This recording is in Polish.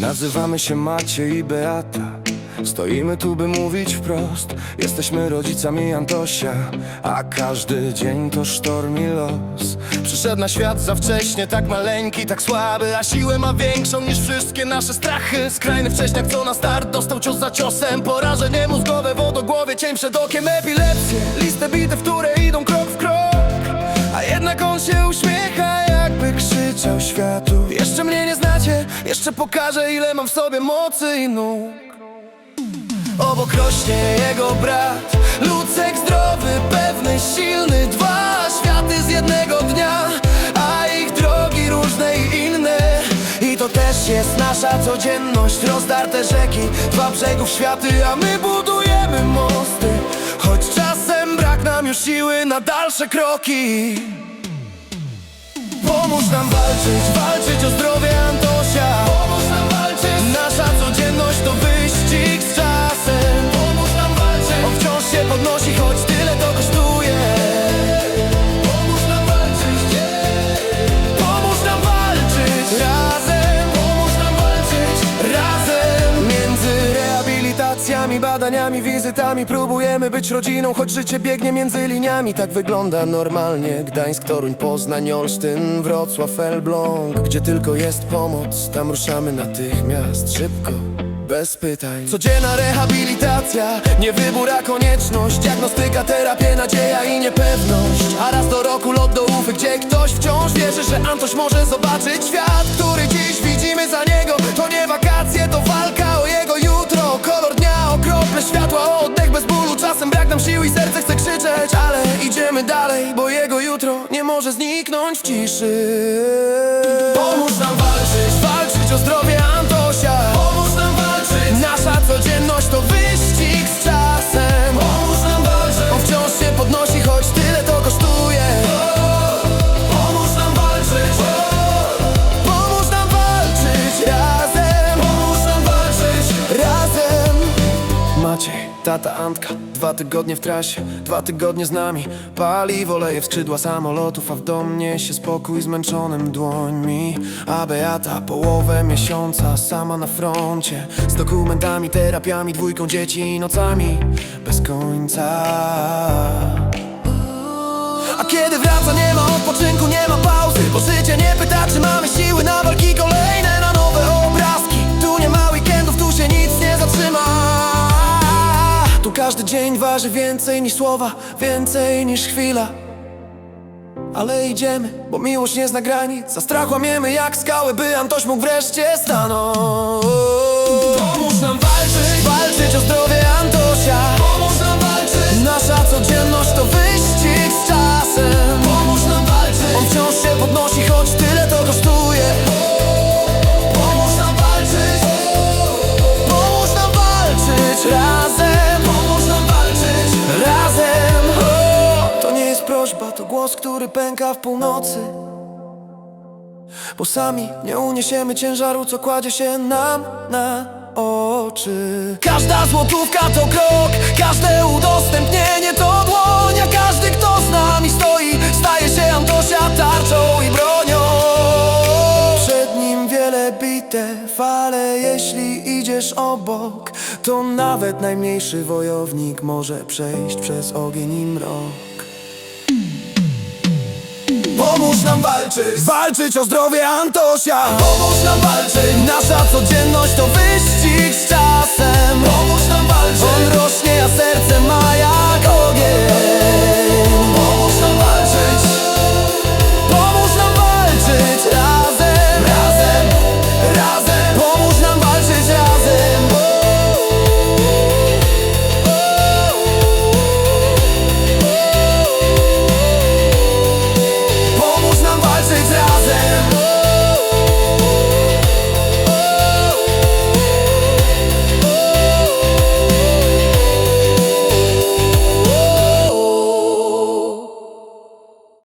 Nazywamy się Maciej i Beata Stoimy tu, by mówić wprost. Jesteśmy rodzicami Antosia A każdy dzień to sztorm i los. Przyszedł na świat za wcześnie, tak maleńki, tak słaby A siłę ma większą niż wszystkie nasze strachy. Skrajny wcześniak, co na start dostał cios za ciosem. Porażenie mózgowe, wodogłowie, cień przed okiem. Epilepsje, listę bitew, które idą krok w krok. A jednak on się uśmiecha, jakby krzyczał światu. Jeszcze mnie nie znacie, jeszcze pokażę ile mam w sobie mocy i nóg Obok rośnie jego brat. Lucek zdrowy, pewny, silny Dwa światy z jednego dnia A ich drogi różne i inne. I to też jest nasza codzienność Rozdarte rzeki, dwa brzegów światy A my budujemy mosty. Choć czasem brak nam już siły na dalsze kroki. Pomóż nam walczyć, walczyć o zdrowie badaniami, wizytami. Próbujemy być rodziną, choć życie biegnie między liniami. Tak wygląda normalnie Gdańsk, Toruń, Poznań, Olsztyn, Wrocław, Elbląg. Gdzie tylko jest pomoc, tam ruszamy natychmiast Szybko, bez pytań. Codzienna rehabilitacja, nie wybór, a konieczność. Diagnostyka, terapia, nadzieja i niepewność. A raz do roku lot do Ufy, gdzie ktoś wciąż wierzy, że Antoś może zobaczyć świat Który dziś widzimy za niego krzyczeć Ale idziemy dalej, bo jego jutro nie może zniknąć w ciszy tata Antka Dwa tygodnie w trasie, dwa tygodnie z nami. Paliwo leje w skrzydła samolotów A w dom niesie spokój zmęczonym dłońmi. A Beata połowę miesiąca sama na froncie. Z dokumentami, terapiami, dwójką dzieci i nocami. Bez końca. A kiedy wraca nie ma odpoczynku, nie ma pauzy. Bo życie nie pyta czy mamy siły na walki waży więcej niż słowa Więcej niż chwila. Ale idziemy, bo miłość nie zna granic Za strach łamiemy jak skały, by Antoś mógł wreszcie stanąć głos, który pęka w północy. Bo sami nie uniesiemy ciężaru, co kładzie się nam na oczy. Każda złotówka to krok, każde udostępnienie to dłoń. A każdy, kto z nami stoi, staje się Antosia tarczą i bronią. Przed nim wiele bitew, ale jeśli idziesz obok To nawet najmniejszy wojownik może przejść przez ogień i mrok Pomóż nam walczyć. Walczyć o zdrowie Antosia. Pomóż nam walczyć. Nasza codzienność to wyścig z czasem. Pomóż